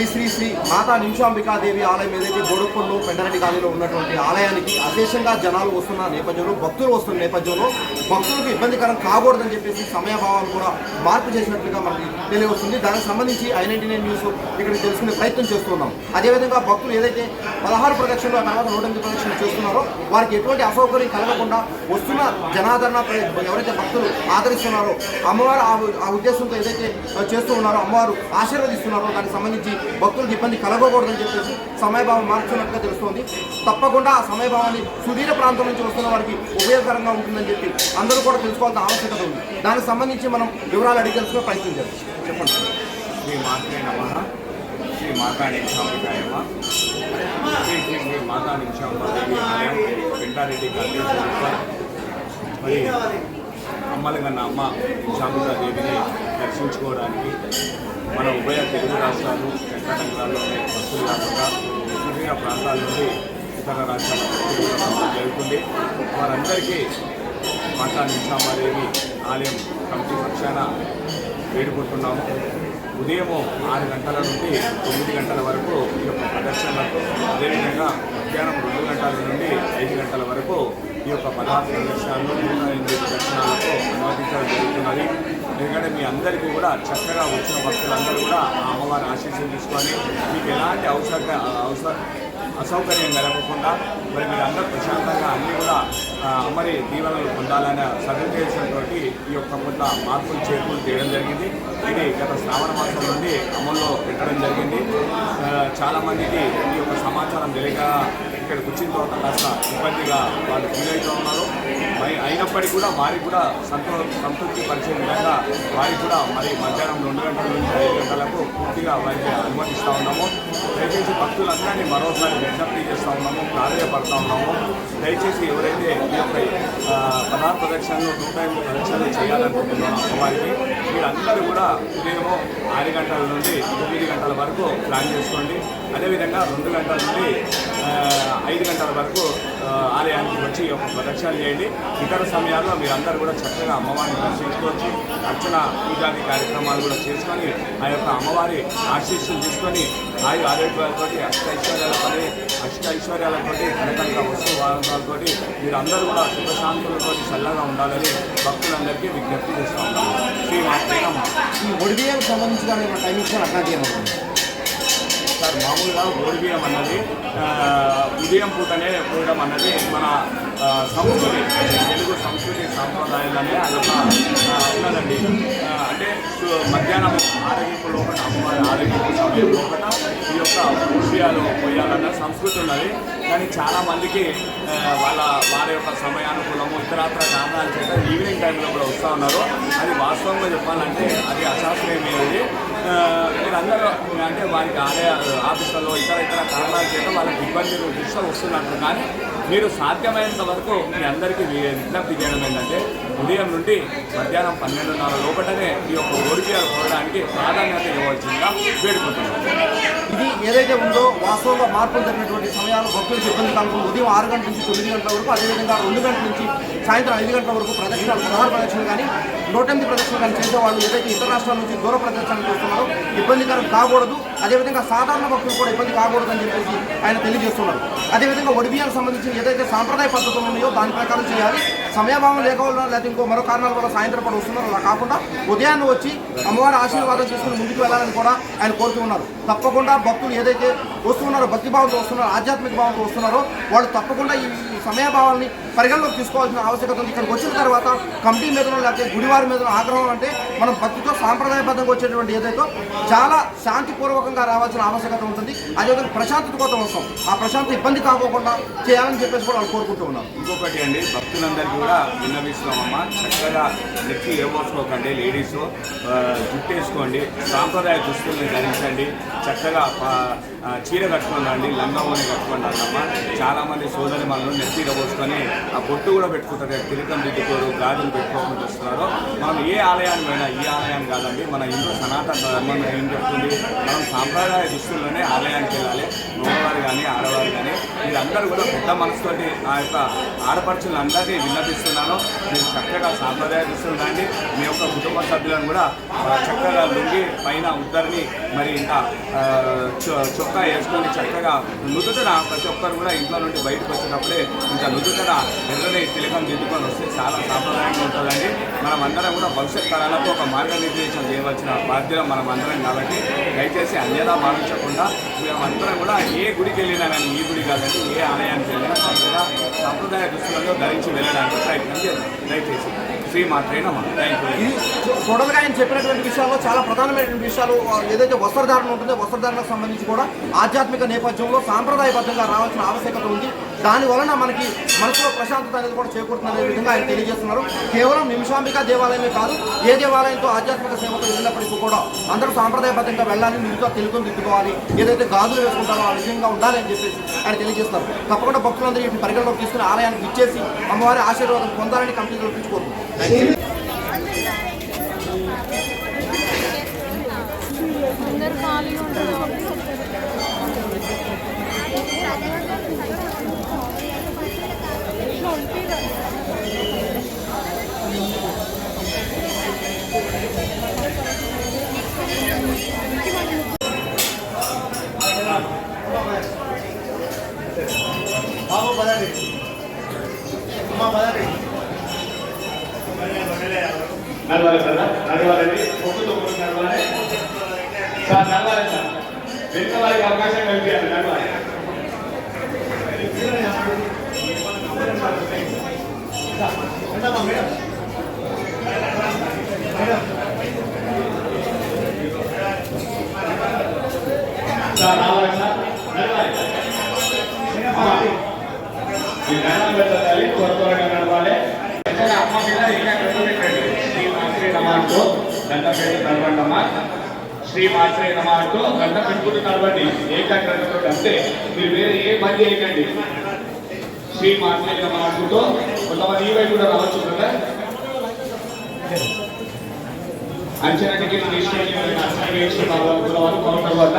మాతా నిమిషాంబికాదేవి ఆలయం ఏదైతే బోడుకొండ పెండరెడ్డి కాలనీలో ఉన్నటువంటి ఆలయానికి అశేషంగా జనాలు వస్తున్న నేపథ్యంలో భక్తులు వస్తున్న నేపథ్యంలో భక్తులకు ఇబ్బందికరం కాకూడదని చెప్పేసి సమయభావాన్ని కూడా మార్పు చేసినట్లుగా మనకి తెలియవస్తుంది. దానికి సంబంధించి ఐనైన్టీ నైన్ న్యూస్ ఇక్కడ తెలుసుకునే ప్రయత్నం చేస్తున్నాం. అదేవిధంగా భక్తులు ఏదైతే పదహారు ప్రదక్షిణలు తర్వాత నూట ఎనిమిది ప్రదక్షిణలు చేస్తున్నారో వారికి ఎటువంటి అసౌకర్యం కలగకుండా వస్తున్న జనాదరణ ఎవరైతే భక్తులు ఆదరిస్తున్నారో అమ్మవారు ఆ ఉద్దేశంతో ఏదైతే చేస్తూ ఉన్నారో అమ్మవారు ఆశీర్వదిస్తున్నారో దానికి సంబంధించి భక్తులకు ఇబ్బంది కలగకూడదని చెప్పేసి సమయభావం మార్చున్నట్టుగా తెలుస్తోంది. తప్పకుండా ఆ సమయభావాన్ని సుదీర ప్రాంతం నుంచి వస్తున్న వారికి ఉపయోగకరంగా ఉంటుందని చెప్పి అందరూ కూడా తెలుసుకోవాల్సిన ఆవశ్యకత ఉంది. దానికి సంబంధించి మనం వివరాలు అడిగి తెలుసుకునే ప్రయత్నం చేద్దాం. చెప్పండి. శ్రీ మాత్రే నమ. శ్రీ మాతా నిమిషాంబికాయమ్మ శ్రీ శ్రీ శ్రీ మాతా నిమిషాంబాదేవి ఆలయం వెంటారెడ్డి మరి అమ్మలగన్న అమ్మ దర్శించుకోవడానికి మన ఉభయ తెలుగు రాష్ట్రాలు వెంకటంగాల్లోని బస్సులు కాకుండా వివిధ ప్రాంతాల నుండి ఇతర రాష్ట్రాల జరుగుతుంది. వారందరికీ మాతా నిమిషాంబాదేవి ఆలయం కమిటీ పక్షాన వేడుకుంటున్నాము. ఉదయము ఆరు గంటల నుండి తొమ్మిది గంటల వరకు ఈ యొక్క ప్రదర్శనలకు అదేవిధంగా మధ్యాహ్నం రెండు గంటల నుండి ఐదు గంటల వరకు ఈ యొక్క పదార్థ ప్రదర్శనలు నూట ఎనిమిది ప్రదర్శనలకు అనుమతించడం జరుగుతున్నది. ఎందుకంటే మీ అందరికీ కూడా చక్కగా వచ్చిన భక్తులందరూ కూడా ఆ అమ్మవారి ఆశీస్సులు తీసుకొని మీకు ఎలాంటి అవసర అవసర అసౌకర్యం కలగకుండా మరి మీరు అందరూ ప్రశాంతంగా అన్నీ కూడా అమ్మరి దీవెనలు పొందాలనే సదుద్దేశంతో ఈ యొక్క కొంత మార్పులు చేర్పులు చేయడం జరిగింది. ఇది గత శ్రావణ మాసం నుండి అమల్లో పెట్టడం జరిగింది. చాలామందికి ఈ యొక్క సమాచారం తెలియక ఇక్కడికి వచ్చిన తర్వాత కాస్త ఇబ్బందిగా వాళ్ళు ఫీల్ అవుతూ ఉన్నారు. మరి అయినప్పటికీ కూడా వారికి కూడా సంతో సంతృప్తి పరిచే విధంగా వారికి కూడా మరి మధ్యాహ్నం రెండు గంటల నుంచి ఐదు గంటలకు పూర్తిగా వారికి అనుమతిస్తూ ఉన్నాము. దయచేసి భక్తులందరినీ మరోసారి విజ్ఞప్తి చేస్తూ ఉన్నాము ప్రాధాన్యపడతా ఉన్నాము. దయచేసి ఎవరైతే ఈ యొక్క ఆ, పదార్థ ప్రదక్షిణలు నూట ఎనిమిది ప్రదక్షిణలు చేయాలనుకుంటున్నారో అమ్మవారికి మీరందరూ కూడా ఉదయం ఆరు గంటల నుండి తొమ్మిది గంటల వరకు ప్లాన్ చేసుకోండి. అదేవిధంగా రెండు గంటల నుండి ఐదు గంటల వరకు ఆలయానికి వచ్చి ఒక యొక్క చేయండి. ఇతర సమయాల్లో మీరందరూ కూడా చక్కగా అమ్మవారిని దర్శించుకోవచ్చు. అర్చన పూజాది కార్యక్రమాలు కూడా చేసుకొని ఆ యొక్క అమ్మవారి ఆశీస్సులు తీసుకొని ఆయు ఆరోగ్యాలతో అష్ట ఐశ్వర్యాలతో అష్ట ఐశ్వర్యాలతో కనకనక వస్తు వాహనాలతో మీరందరూ కూడా సుఖశాంతి సుఖశాంతులతో చల్లగా ఉండాలని భక్తులందరికీ విజ్ఞప్తి చేస్తూ ఉంటాము ఈ ఒడిబియ్యానికి సంబంధించి కానీ మన టైమింగ్స్ ఏమవుతుంది సార్ మామూలుగా ఓడిబియ్యం అన్నది ఉదయం పూటనే పోయడం అన్నది మన సంస్కృతి తెలుగు సంస్కృతి సాంప్రదాయాలనే అదొక ఒక ఉన్నదండి. అంటే మధ్యాహ్నం ఆరోగ్యపు లోపల అమ్మవారి ఆరోగ్యం సమయం లోపల ఈ యొక్క ఓడిబియ్యాలు పోయాలన్న సంస్కృతి ఉన్నది. కానీ చాలా మందికి వాళ్ళ వారి యొక్క సమయానుకూలము ఇతరత్ర కారణాల చేత ఈవినింగ్ టైంలో కూడా వస్తూ ఉన్నారు. అది వాస్తవంగా చెప్పాలంటే అది అశాస్త్రీయమైనది. మీరందరూ అంటే వారికి ఆలయ ఆఫీసులలో ఇతర ఇతర కారణాల చేత వాళ్ళకి ఇబ్బందులు దృష్ట్యా వస్తున్నట్లు. కానీ మీరు సాధ్యమైనంత వరకు మీ అందరికీ విజ్ఞప్తి చేయడం ఏంటంటే ఉదయం నుండి మధ్యాహ్నం పన్నెండున్నర లోపలనే ఈ యొక్క ఓడిపిఆర్ పోవడానికి ప్రాధాన్యత ఇవ్వాల్సిందిగా వేడుకుంటున్నాను. ఇది ఏదైతే ఉందో వాస్తవంగా మార్పులు జరిగినటువంటి సమయాలు భక్తులకు ఇబ్బంది కలుగుతుంది ఉదయం ఆరు గంటల నుంచి తొమ్మిది గంటల వరకు అదేవిధంగా రెండు గంటల నుంచి సాయంత్రం ఐదు గంటల వరకు ప్రదక్షిణ పదహారు ప్రదక్షిణలు కానీ నూట ఎనిమిది ప్రదక్షిణలు కానీ చేసేవాళ్ళు ఏదైతే ఇతర రాష్ట్రాల నుంచి దూర ప్రదర్శనలు చేస్తున్నారో ఇబ్బందికరం కాకూడదు. అదేవిధంగా సాధారణ భక్తులు కూడా ఇబ్బంది కాకూడదు అని చెప్పేసి ఆయన తెలియజేస్తున్నారు. అదేవిధంగా ఒడిబియాలకు సంబంధించి ఏదైతే సాంప్రదాయ పద్ధతులు ఉన్నాయో దాని ప్రకారం చేయాలి. సమయభావం లేకపోవడం లేదా ఇంకో మరో కారణాల వల్ల సాయంత్రం పూట వస్తున్నారు. అలా కాకుండా ఉదయాన్నే వచ్చి అమ్మవారి ఆశీర్వాదం చేసుకుని ముందుకు వెళ్ళాలని కూడా ఆయన కోరుతూ ఉన్నారు. తప్పకుండా భక్తులు ఏదైతే వస్తున్నారో భక్తిభావంతో వస్తున్నారో ఆధ్యాత్మిక భావంతో వస్తున్నారో వాళ్ళు తప్పకుండా ఈ ఈ సమయభావాన్ని పరిగణలోకి తీసుకోవాల్సిన ఆవశ్యకత ఉంది. ఇక్కడికి వచ్చిన తర్వాత కమిటీ మీద లేకపోతే గుడివారి మీద ఆగ్రహం అంటే మనం భక్తితో సాంప్రదాయబద్ధంగా వచ్చేటువంటి ఏదైతే చాలా శాంతిపూర్వకంగా రావాల్సిన ఆవశ్యకత ఉంటుంది. అదేవిధంగా ప్రశాంతత కోసం వస్తాం. ఆ ప్రశాంతత ఇబ్బంది కాకోకుండా చేయాలని చెప్పేసి కూడా వాళ్ళు కోరుకుంటూ ఉన్నారు. ఇంకొకటి అండి భక్తులందరికీ కూడా విన్నవిస్తామమ్మా చక్కగా నెక్కి ఏమోసుకోకండి లేడీస్ జుట్టు వేసుకోండి సాంప్రదాయ దుస్తుల్ని ధరించండి చక్కగా చీర కట్టుకోండి లంగామోని కట్టుకోండి అన్నమ్మ చాలామంది సోదరి మనల్ని నెత్తి పోసుకొని ఆ బొట్టు కూడా పెట్టుకుంటారు తిలకం దిద్దుకోరు గాజులు పెట్టుకోకుండా వస్తున్నారు మనం ఏ ఆలయానికి పోయినా ఈ ఆలయం కాదండి మన హిందూ సనాతన ధర్మం ఏం చెప్తుంది? మనం సాంప్రదాయ దుస్తుల్లోనే ఆలయానికి వెళ్ళాలి. మగవారు కానీ ఆడవారు కానీ మీరందరూ కూడా పెద్ద మనసుతోటి ఆ యొక్క ఆడపడుచులను అందరినీ విన్నపిస్తున్నాను. మీరు చక్కగా సాంప్రదాయ దుస్తులు మీ యొక్క కుటుంబ సభ్యులను కూడా చక్కగా లుంగి పైన ఉద్దరిని మరి ఇంకా చొక్కా వేసుకొని చక్కగా నుదుటన ప్రతి ఒక్కరు కూడా ఇంట్లో నుండి బయటకు వచ్చినప్పుడే ఇంకా నుదుటన ఎర్రని తిలకం దిద్దుకొని వస్తే చాలా సాంప్రదాయంగా ఉంటుందండి. మనం అందరం కూడా భవిష్యత్ తరాలకు ఒక మార్గనిర్దేశం చేయవలసిన బాధ్యత మనం అందరం కాబట్టి దయచేసి అన్యదా భావించకుండా మేమందరం కూడా ఏ గుడికి వెళ్ళినా కానీ ఈ గుడి కాదండి ఏ ఆలయానికి వెళ్ళినా చక్కగా సాంప్రదాయ దుస్తులను ధరించి వెళ్ళడానికి ప్రయత్నం చేద్దాం. దయచేసి. శ్రీ మాత్రే నమ థ్యాంక్ యూ ఇది టోటల్గా ఆయన చెప్పినటువంటి విషయాల్లో చాలా ప్రధానమైనటువంటి విషయాలు ఏదైతే వస్త్రధారణ ఉంటుందో వస్త్రధారణకు సంబంధించి కూడా ఆధ్యాత్మిక నేపథ్యంలో సాంప్రదాయబద్ధంగా రావాల్సిన ఆవశ్యకత ఉంది. దాని వలన మనకి మనసులో ప్రశాంతత అనేది కూడా చేకూరుతుంది అనే విధంగా ఆయన తెలియజేస్తున్నారు. కేవలం నిమిషాంబిక దేవాలయమే కాదు ఏ దేవాలయంతో ఆధ్యాత్మిక సేవతో వెళ్ళినప్పటికీ కూడా అందరూ సాంప్రదాయబద్ధంగా వెళ్ళాలి మిగతా తెలుగుని దిద్దుకోవాలి ఏదైతే గాజులు వేసుకుంటారో ఆ విధంగా ఉండాలి అని చెప్పేసి ఆయన తెలియజేస్తారు. తప్పకుండా భక్తులందరూ వీటిని పరిగణలోకి తీసుకుని ఆలయానికి ఇచ్చేసి అమ్మవారి ఆశీర్వాదం పొందాలని కమిటీ తరఫు అందరు ఖాళీగా ఉంటారు నడవాలి. కదా నడవాలండి ఒక్కతో నడవాలి సార్ నడవాలి సార్ వెనుక వారికి అవకాశం కల్పించాలి నడవాలి సార్ రావాలి సార్ నడవాలి అమ్మా, త్వర త్వరగా నడవాలి అమ్మ మీద ఇంకా కట్టు పెట్టండి శ్రీ మాత్రే నమాంటూ దండ పెట్టి శ్రీ మాత్రే నమాంటూ గంట పెట్టుకుంటూ నడవండి ఏకాగ్రతతో అంటే మీరు వేరే ఏ పని చేయకండి. శ్రీ మాత్రే నమాంటూతో కొంతమంది ఈ వైపు కూడా రావచ్చు కదా. అంచనా టికెట్ తీసుకొని అంచనా వేసుకున్న వాళ్ళు కౌంటర్ వద్ద